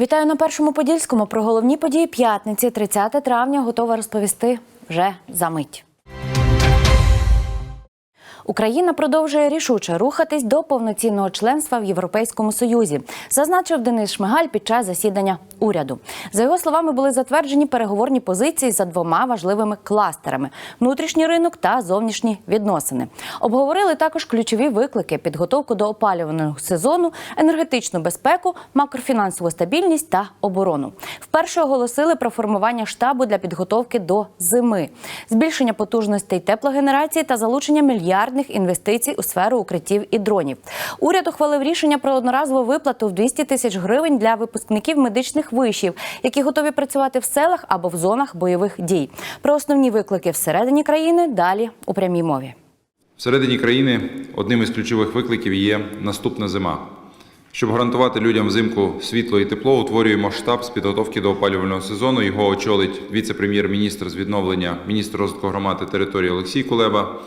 Вітаю на першому подільському. Про головні події п'ятниці, 30 травня, готова розповісти вже за мить. Україна продовжує рішуче рухатись до повноцінного членства в Європейському Союзі, зазначив Денис Шмигаль під час засідання уряду. За його словами, були затверджені переговорні позиції за двома важливими кластерами: внутрішній ринок та зовнішні відносини. Обговорили також ключові виклики: підготовку до опалювального сезону, енергетичну безпеку, макрофінансову стабільність та оборону. Вперше оголосили про формування штабу для підготовки до зими, збільшення потужностей теплогенерації та залучення мільярдних інвестицій у сферу укриттів і дронів. Уряд ухвалив рішення про одноразову виплату в 200 тисяч гривень для випускників медичних вишів, які готові працювати в селах або в зонах бойових дій. Про основні виклики всередині країни далі у прямій мові. Всередині країни одним із ключових викликів є наступна зима. Щоб гарантувати людям взимку світло і тепло, утворюємо штаб з підготовки до опалювального сезону. Його очолить віце-прем'єр-міністр з відновлення, міністр розвитку громад і території Олексій Кулеба.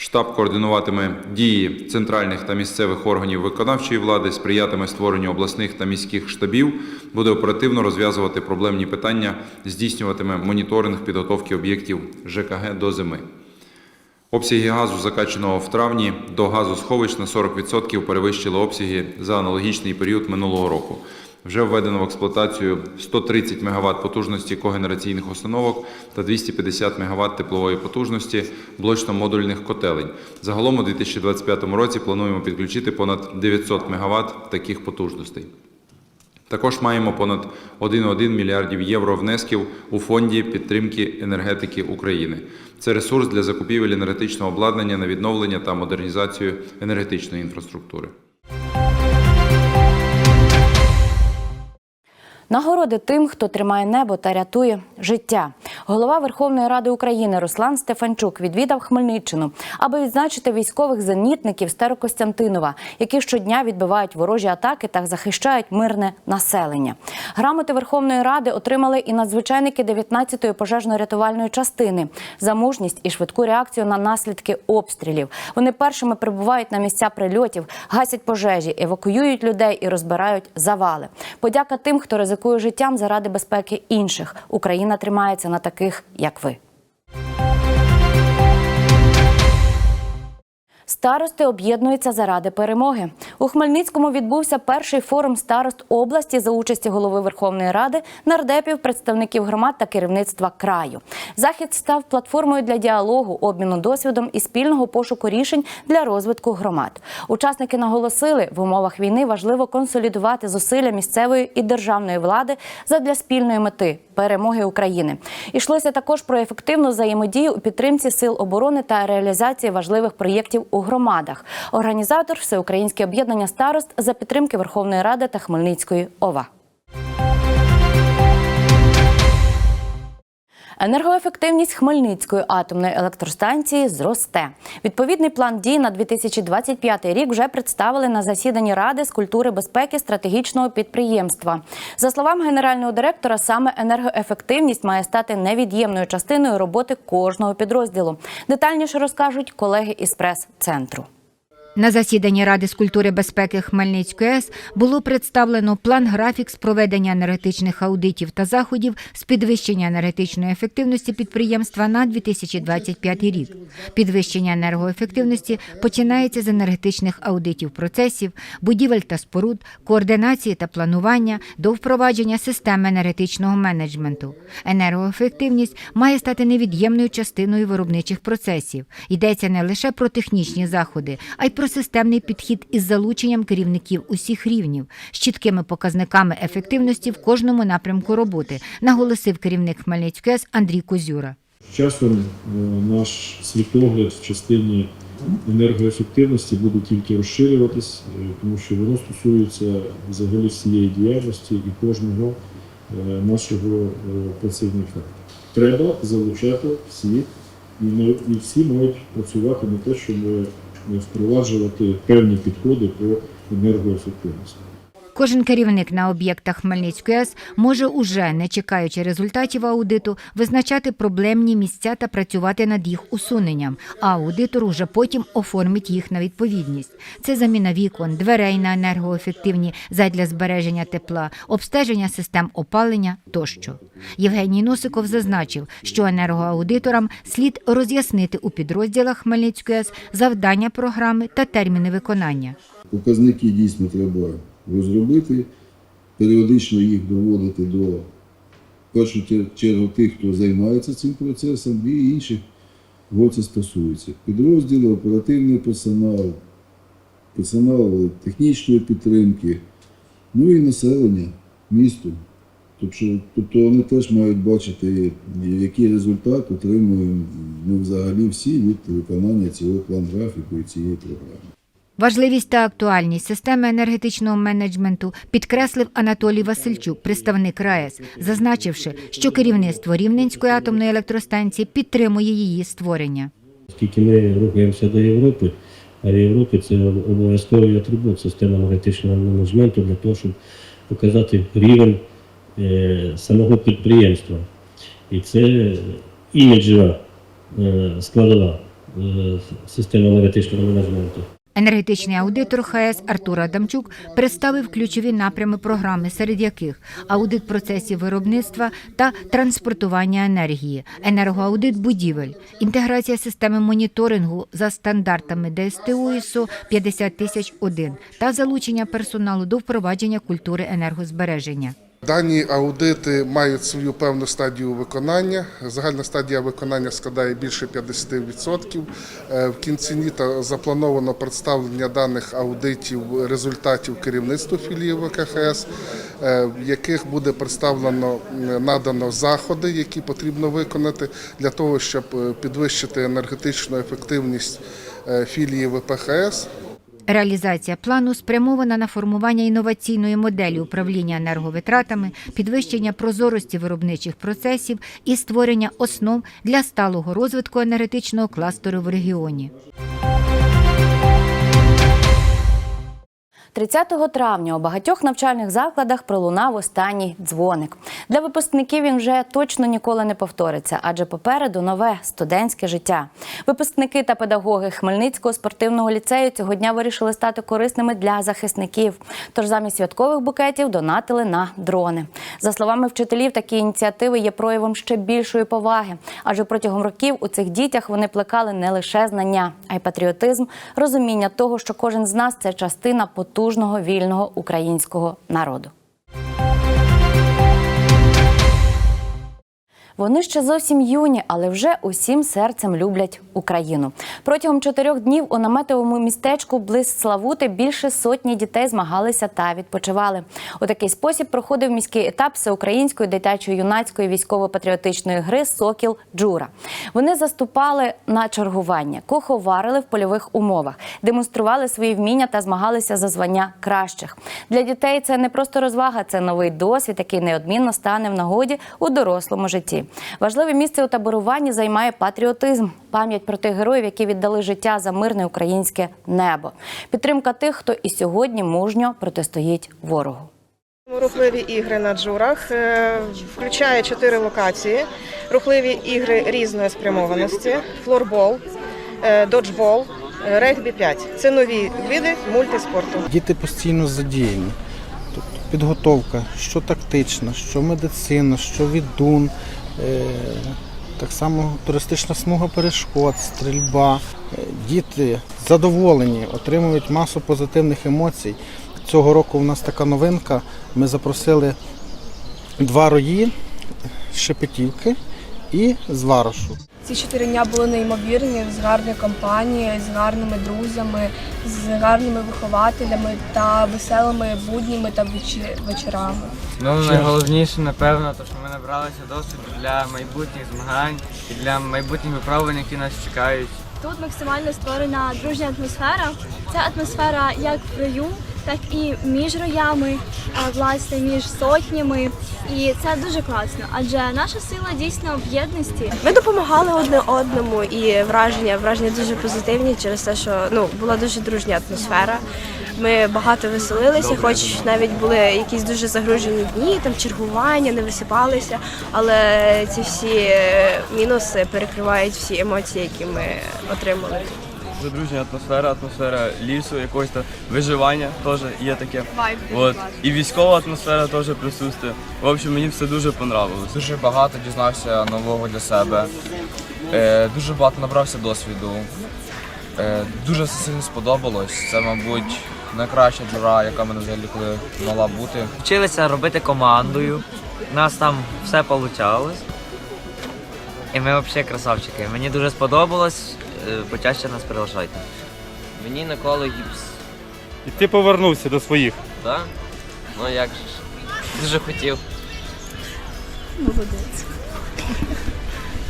Штаб координуватиме дії центральних та місцевих органів виконавчої влади, сприятиме створенню обласних та міських штабів, буде оперативно розв'язувати проблемні питання, здійснюватиме моніторинг підготовки об'єктів ЖКГ до зими. Обсяги газу, закачаного в травні, до газосховищ на 40% перевищили обсяги за аналогічний період минулого року. Вже введено в експлуатацію 130 МВт потужності когенераційних установок та 250 МВт теплової потужності блочно-модульних котелень. Загалом у 2025 році плануємо підключити понад 900 МВт таких потужностей. Також маємо понад 1,1 мільярдів євро внесків у фонді підтримки енергетики України. Це ресурс для закупівель енергетичного обладнання на відновлення та модернізацію енергетичної інфраструктури. Нагороди тим, хто тримає небо та рятує життя. Голова Верховної Ради України Руслан Стефанчук відвідав Хмельниччину, аби відзначити військових зенітників Старокостянтинова, які щодня відбивають ворожі атаки та захищають мирне населення. Грамоти Верховної Ради отримали і надзвичайники 19-ї пожежно-рятувальної частини за мужність і швидку реакцію на наслідки обстрілів. Вони першими прибувають на місця прильотів, гасять пожежі, евакуюють людей і розбирають завали. Подяка тим, хто ризикує життям заради безпеки інших. Україна тримається на таких, як ви. Старости об'єднуються заради перемоги. У Хмельницькому відбувся перший форум старост області за участі голови Верховної Ради, нардепів, представників громад та керівництва краю. Захід став платформою для діалогу, обміну досвідом і спільного пошуку рішень для розвитку громад. Учасники наголосили, в умовах війни важливо консолідувати зусилля місцевої і державної влади задля спільної мети перемоги України. Ішлося також про ефективну взаємодію у підтримці сил оборони та реалізації важливих проєктів у громадах. Організатор Всеукраїнське об'єднання старост за підтримки Верховної Ради та Хмельницької ОВА. Енергоефективність Хмельницької атомної електростанції зросте. Відповідний план дій на 2025 рік вже представили на засіданні Ради з культури безпеки стратегічного підприємства. За словами генерального директора, саме енергоефективність має стати невід'ємною частиною роботи кожного підрозділу. Детальніше розкажуть колеги із прес-центру. На засіданні Ради з культури безпеки Хмельницької АЕС було представлено план-графік з проведення енергетичних аудитів та заходів з підвищення енергетичної ефективності підприємства на 2025 рік. Підвищення енергоефективності починається з енергетичних аудитів процесів, будівель та споруд, координації та планування до впровадження системи енергетичного менеджменту. Енергоефективність має стати невід'ємною частиною виробничих процесів. Йдеться не лише про технічні заходи, а й про системний підхід із залученням керівників усіх рівнів з чіткими показниками ефективності в кожному напрямку роботи, наголосив керівник Хмельницької АЕС Андрій Козюра. Часом е, наш світогляд в частині енергоефективності буде тільки розширюватись, е, тому що воно стосується взагалі всієї діяльності і кожного е, нашого працівника. Треба залучати всіх, і всі мають працювати на те, щоб впроваджувати певні підходи по енергоефективності. Кожен керівник на об'єктах Хмельницької АЕС може уже, не чекаючи результатів аудиту, визначати проблемні місця та працювати над їх усуненням, а аудитор уже потім оформить їх на відповідність. Це заміна вікон, дверей на енергоефективні задля збереження тепла, обстеження систем опалення тощо. Євгеній Носиков зазначив, що енергоаудиторам слід роз'яснити у підрозділах Хмельницької АЕС завдання програми та терміни виконання. Показники дійсно треба розробити, періодично їх доводити до першу чергу тих, хто займається цим процесом, і інших, кого це стосується. Підрозділи, оперативний персонал, персонал технічної підтримки, ну і населення, місто. Тобто, тобто вони теж мають бачити, який результат отримуємо ми взагалі всі від виконання цього план графіку і цієї програми. Важливість та актуальність системи енергетичного менеджменту підкреслив Анатолій Васильчук, представник РаЕС, зазначивши, що керівництво Рівненської атомної електростанції підтримує її створення. Оскільки ми рухаємося до Європи, а в Європі це обов'язковий атрибут системи енергетичного менеджменту для того, щоб показати рівень е, самого підприємства. І це іміджева е, складова е, системи енергетичного менеджменту. Енергетичний аудитор ХС Артур Адамчук представив ключові напрями програми, серед яких аудит процесів виробництва та транспортування енергії, енергоаудит будівель, інтеграція системи моніторингу за стандартами ДСТУ ІСО 50001 та залучення персоналу до впровадження культури енергозбереження. Дані аудити мають свою певну стадію виконання. Загальна стадія виконання складає більше 50%. Е, В кінці літа заплановано представлення даних аудитів результатів керівництву філії ВКХС, е, в яких буде представлено надано заходи, які потрібно виконати для того, щоб е, підвищити енергетичну ефективність е, філії ВПХС. Реалізація плану спрямована на формування інноваційної моделі управління енерговитратами, підвищення прозорості виробничих процесів і створення основ для сталого розвитку енергетичного кластеру в регіоні. 30 травня у багатьох навчальних закладах пролунав останній дзвоник. Для випускників він вже точно ніколи не повториться, адже попереду нове студентське життя. Випускники та педагоги Хмельницького спортивного ліцею цього дня вирішили стати корисними для захисників. Тож замість святкових букетів донатили на дрони. За словами вчителів, такі ініціативи є проявом ще більшої поваги, адже протягом років у цих дітях вони плекали не лише знання, а й патріотизм, розуміння того, що кожен з нас це частина потужного вільного українського народу. Вони ще зовсім юні, але вже усім серцем люблять Україну. Протягом чотирьох днів у наметовому містечку близ Славути більше сотні дітей змагалися та відпочивали. У такий спосіб проходив міський етап всеукраїнської дитячо-юнацької військово-патріотичної гри Сокіл Джура. Вони заступали на чергування, куховарили в польових умовах, демонстрували свої вміння та змагалися за звання кращих. Для дітей це не просто розвага, це новий досвід, який неодмінно стане в нагоді у дорослому житті. Важливе місце у таборуванні займає патріотизм, пам'ять про тих героїв, які віддали життя за мирне українське небо, підтримка тих, хто і сьогодні мужньо протистоїть ворогу. Рухливі ігри на джурах е, включає чотири локації. Рухливі ігри різної спрямованості: флорбол, е, доджбол, е, регбі 5. Це нові види мультиспорту. Діти постійно задіяні. Тобто підготовка, що тактична, що медицина, що відун, е, так само туристична смуга перешкод, стрільба. Е, Діти задоволені, отримують масу позитивних емоцій. Цього року у нас така новинка. Ми запросили два рої Шепетівки і з Варошу. Ці чотири дня були неймовірні з гарною компанією, з гарними друзями, з гарними вихователями та веселими будніми та вечорами. Ну, найголовніше, напевно, то, що ми набралися досвіду для майбутніх змагань і для майбутніх випробувань, які нас чекають. Тут максимально створена дружня атмосфера. Ця атмосфера як в раю, так і між роями, власне, між сотнями. І це дуже класно, адже наша сила дійсно в єдності. Ми допомагали одне одному, і враження враження дуже позитивні через те, що ну була дуже дружня атмосфера. Ми багато веселилися, хоч навіть були якісь дуже загружені дні, там чергування, не висипалися. Але ці всі е, мінуси перекривають всі емоції, які ми отримали. Дуже дружня атмосфера, атмосфера лісу, якогось там виживання теж є таке. От. І військова атмосфера теж присутствує. В общем, мені все дуже понравилось. Дуже багато дізнався нового для себе. Е, дуже багато набрався досвіду. Е, дуже все сильно сподобалось. Це, мабуть, найкраща джура, яка в мене взагалі коли мала бути. Вчилися робити командою. У нас там все вийшло. І ми взагалі красавчики. Мені дуже сподобалось. Е, Почаще нас приглашайте. Мені наколи гіпс. І ти повернувся до своїх. Так? Ну як же ж. Дуже хотів. Молодець.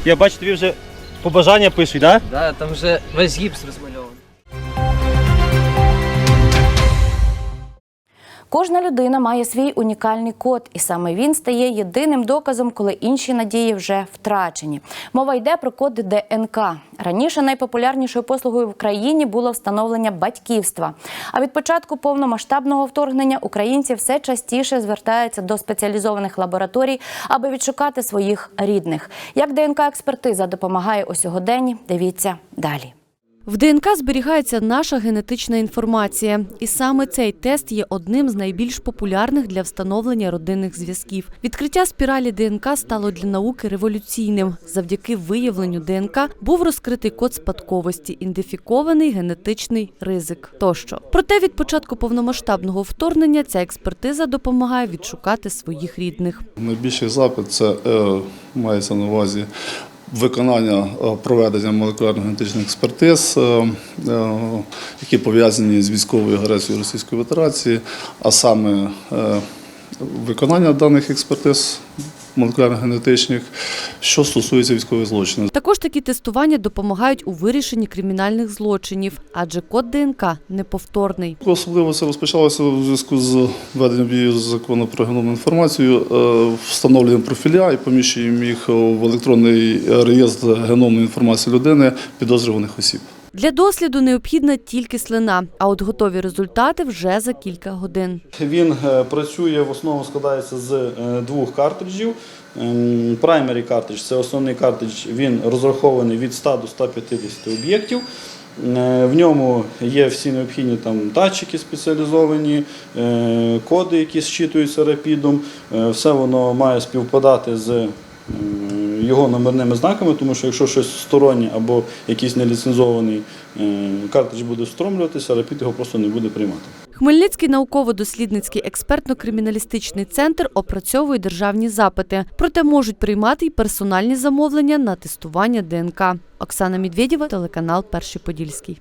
Я бачу, тобі вже побажання пишуть, так? Да, там вже весь гіпс розмальований. Кожна людина має свій унікальний код, і саме він стає єдиним доказом, коли інші надії вже втрачені. Мова йде про код ДНК. Раніше найпопулярнішою послугою в країні було встановлення батьківства. А від початку повномасштабного вторгнення українці все частіше звертаються до спеціалізованих лабораторій, аби відшукати своїх рідних. Як ДНК-експертиза допомагає у сьогоденні, дивіться далі. В ДНК зберігається наша генетична інформація, і саме цей тест є одним з найбільш популярних для встановлення родинних зв'язків. Відкриття спіралі ДНК стало для науки революційним. Завдяки виявленню ДНК був розкритий код спадковості, ідентифікований генетичний ризик тощо. Проте від початку повномасштабного вторгнення ця експертиза допомагає відшукати своїх рідних. Найбільший запит це е, мається на увазі виконання е, проведення молекулярно-генетичних експертиз, е, е, які пов'язані з військовою агресією Російської Федерації, а саме виконання даних експертиз молекулярно-генетичних, що стосується військових злочинів. Також такі тестування допомагають у вирішенні кримінальних злочинів, адже код ДНК неповторний. Особливо це розпочалося у зв'язку з введенням в дію закону про геномну інформацію, е, встановленням профіля і поміщенням їх в електронний реєстр геномної інформації людини підозрюваних осіб. Для досліду необхідна тільки слина, а от готові результати вже за кілька годин. Він е, працює в основному складається з е, двох картриджів. Ем, Primary картридж це основний картридж, він розрахований від 100 до 150 об'єктів. Е, В ньому є всі необхідні там датчики спеціалізовані, е, коди, які зчитуються рапідом. Все воно має співпадати з його номерними знаками, тому що якщо щось стороннє або якийсь неліцензований е, картридж буде встромлюватися, рапід його просто не буде приймати. Хмельницький науково-дослідницький експертно-криміналістичний центр опрацьовує державні запити, проте можуть приймати й персональні замовлення на тестування ДНК. Оксана Медведєва, телеканал Перший Подільський.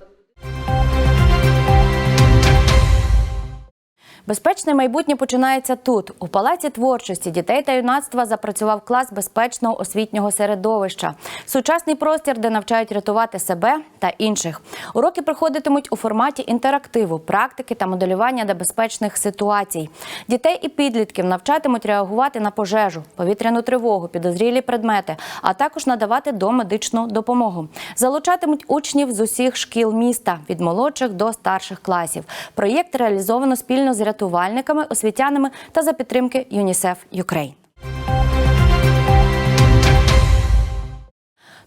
Безпечне майбутнє починається тут. У палаці творчості дітей та юнацтва запрацював клас безпечного освітнього середовища, сучасний простір, де навчають рятувати себе та інших. Уроки проходитимуть у форматі інтерактиву, практики та моделювання небезпечних ситуацій. Дітей і підлітків навчатимуть реагувати на пожежу, повітряну тривогу, підозрілі предмети, а також надавати домедичну допомогу. Залучатимуть учнів з усіх шкіл міста від молодших до старших класів. Проєкт реалізовано спільно з рятувальниками, освітянами та за підтримки ЮНІСЕФ Юкрейн.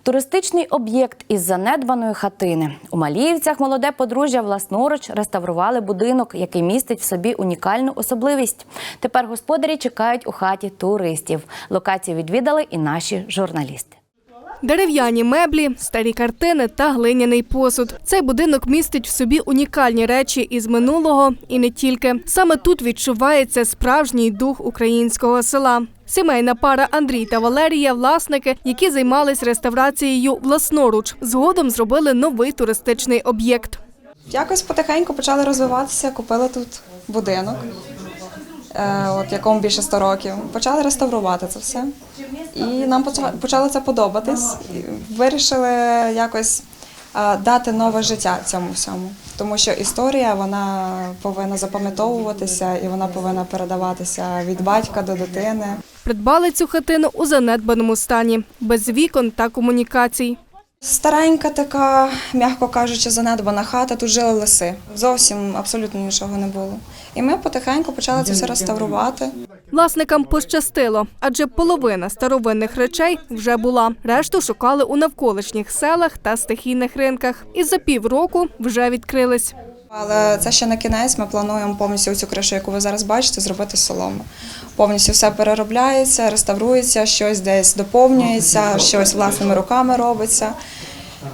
Туристичний об'єкт із занедбаної хатини. У Маліївцях молоде подружжя власноруч реставрували будинок, який містить в собі унікальну особливість. Тепер господарі чекають у хаті туристів. Локацію відвідали і наші журналісти. Дерев'яні меблі, старі картини та глиняний посуд. Цей будинок містить в собі унікальні речі із минулого і не тільки. Саме тут відчувається справжній дух українського села. Сімейна пара Андрій та Валерія власники, які займались реставрацією власноруч. Згодом зробили новий туристичний об'єкт. Якось потихеньку почали розвиватися, купили тут будинок, от якому більше 100 років. Почали реставрувати це все. І нам поча- почало це подобатись. І Вирішили якось е, дати нове життя цьому всьому. Тому що історія вона повинна запам'ятовуватися і вона повинна передаватися від батька до дитини. Придбали цю хатину у занедбаному стані, без вікон та комунікацій. Старенька така, м'яко кажучи, занедбана хата, тут жили лиси. Зовсім абсолютно нічого не було. І ми потихеньку почали це все реставрувати. Власникам пощастило, адже половина старовинних речей вже була. Решту шукали у навколишніх селах та стихійних ринках. І за півроку вже відкрились. Але це ще на кінець. Ми плануємо повністю цю кришу, яку ви зараз бачите, зробити з соломи. Повністю все переробляється, реставрується, щось десь доповнюється, щось власними руками робиться.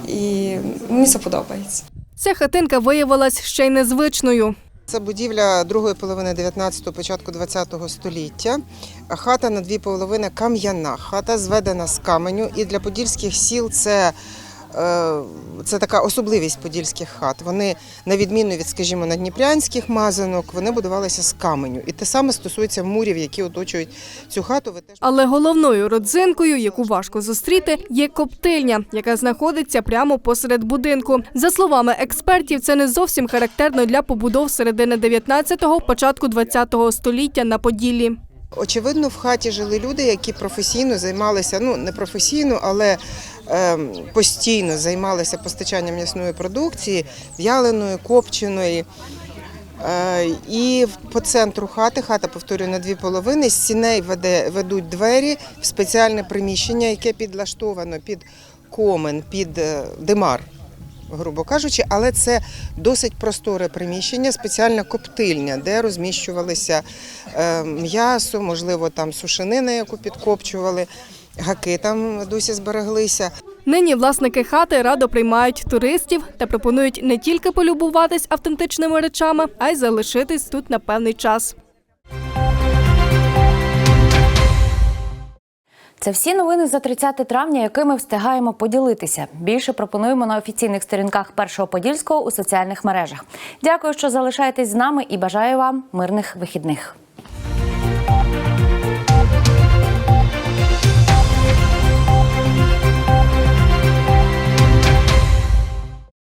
І мені це подобається. Ця хатинка виявилась ще й незвичною. Це будівля другої половини 19-го, початку 20-го століття. Хата на дві половини кам'яна. Хата зведена з каменю. І для подільських сіл це, це така особливість подільських хат. Вони, на відміну від, скажімо, надніпрянських мазанок, вони будувалися з каменю. І те саме стосується мурів, які оточують цю хату. Але головною родзинкою, яку важко зустріти, є коптильня, яка знаходиться прямо посеред будинку. За словами експертів, це не зовсім характерно для побудов середини 19-го, початку 20-го століття на Поділлі. Очевидно, в хаті жили люди, які професійно займалися, ну не професійно, але ем, постійно займалися постачанням м'ясної продукції, в'яленої, копченої. Е, і по центру хати, хата повторюю на дві половини, сіней веде, ведуть двері в спеціальне приміщення, яке підлаштовано під комен, під е, димар, грубо кажучи, але це досить просторе приміщення, спеціальна коптильня, де розміщувалися е, м'ясо, можливо, там сушенина, яку підкопчували, гаки там досі збереглися. Нині власники хати радо приймають туристів та пропонують не тільки полюбуватись автентичними речами, а й залишитись тут на певний час. Це всі новини за 30 травня, якими встигаємо поділитися. Більше пропонуємо на офіційних сторінках першого подільського у соціальних мережах. Дякую, що залишаєтесь з нами і бажаю вам мирних вихідних.